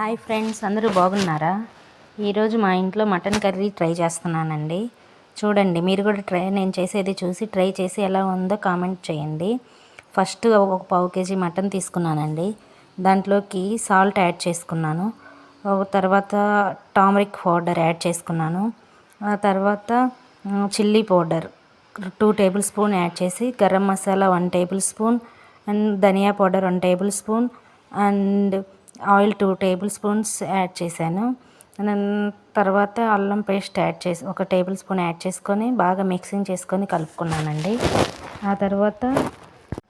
Hi friends అందరూ బాగున్నారా? ఈరోజు మా ఇంట్లో మటన్ కర్రీ ట్రై చేస్తున్నానండి. చూడండి మీరు కూడా ట్రై నేను చేసేది చూసి ట్రై చేసి ఎలా ఉందో కామెంట్ చేయండి. ఫస్ట్ ఒక పావు కేజీ మటన్ తీసుకున్నానండి. దాంట్లోకి సాల్ట్ యాడ్ చేసుకున్నాను. ఒక తర్వాత టామరిక్ పౌడర్ యాడ్ చేసుకున్నాను. ఆ తర్వాత chilli powder two tablespoon add చేసి garam masala one tablespoon and dhaniya powder one tablespoon and oil two tablespoons add చేశాను. తర్వాత అల్లం పేస్ట్ యాడ్ చేసి ఒక టేబుల్ స్పూన్ యాడ్ చేసుకొని బాగా మిక్సింగ్ చేసుకొని కలుపుకున్నానండి. ఆ తర్వాత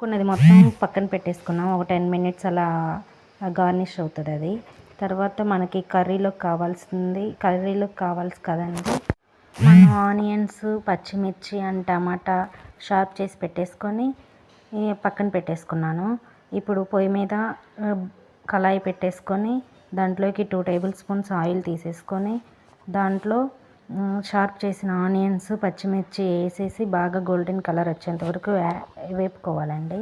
కొన్నది మొత్తం పక్కన పెట్టేసుకున్నాం. ఒక టెన్ మినిట్స్ అలా గార్నిష్ అవుతుంది అది. తర్వాత మనకి కర్రీలోకి కావాల్సింది కర్రీలోకి కావాల్సి కదండి. మనం ఆనియన్స్ పచ్చిమిర్చి అండ్ టమాటా షార్ప్ చేసి పెట్టేసుకొని పక్కన పెట్టేసుకున్నాను. ఇప్పుడు పొయ్యి మీద కళాయి పెట్టేసుకొని దాంట్లోకి టూ టేబుల్ స్పూన్స్ ఆయిల్ తీసేసుకొని దాంట్లో షార్ప్ చేసిన ఆనియన్స్ పచ్చిమిర్చి వేసేసి బాగా గోల్డెన్ కలర్ వచ్చేంత వరకు వేపుకోవాలండి.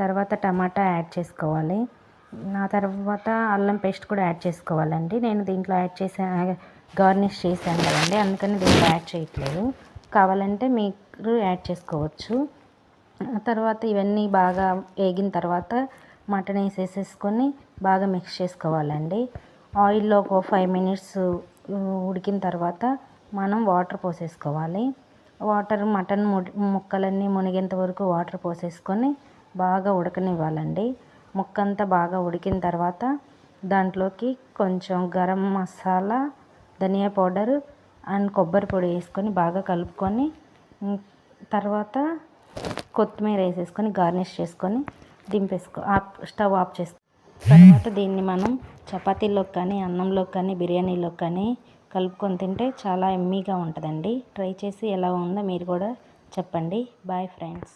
తర్వాత టమాటా యాడ్ చేసుకోవాలి. ఆ తర్వాత అల్లం పేస్ట్ కూడా యాడ్ చేసుకోవాలండి. నేను దీంట్లో యాడ్ చేసా గార్నిష్ చేశాను కదండి అందుకని దీంట్లో యాడ్ చేయట్లేదు. కావాలంటే మీరు యాడ్ చేసుకోవచ్చు. ఆ తర్వాత ఇవన్నీ బాగా వేగిన తర్వాత మటన్ వేసేసేసుకొని బాగా మిక్స్ చేసుకోవాలండి. ఆయిల్లో ఒక ఫైవ్ మినిట్స్ ఉడికిన తర్వాత మనం వాటర్ పోసేసుకోవాలి. వాటర్ మటన్ ముక్కలన్నీ మునిగేంత వరకు వాటర్ పోసేసుకొని బాగా ఉడకనివ్వాలండి. ముక్క అంతా బాగా ఉడికిన తర్వాత దాంట్లోకి కొంచెం గరం మసాలా ధనియా పౌడర్ అండ్ కొబ్బరి పొడి వేసుకొని బాగా కలుపుకొని తర్వాత కొత్తిమీర వేసేసుకొని గార్నిష్ చేసుకొని దింపేసుకో ఆఫ్ స్టవ్ ఆఫ్ చేసుకో. తర్వాత దీన్ని మనం చపాతీలోకి కానీ అన్నంలోకి కానీ బిర్యానీలోకి కానీ కలుపుకొని తింటే చాలా ఎమ్మీగా ఉంటుందండి. ట్రై చేసి ఎలా ఉందో మీరు కూడా చెప్పండి. Bye friends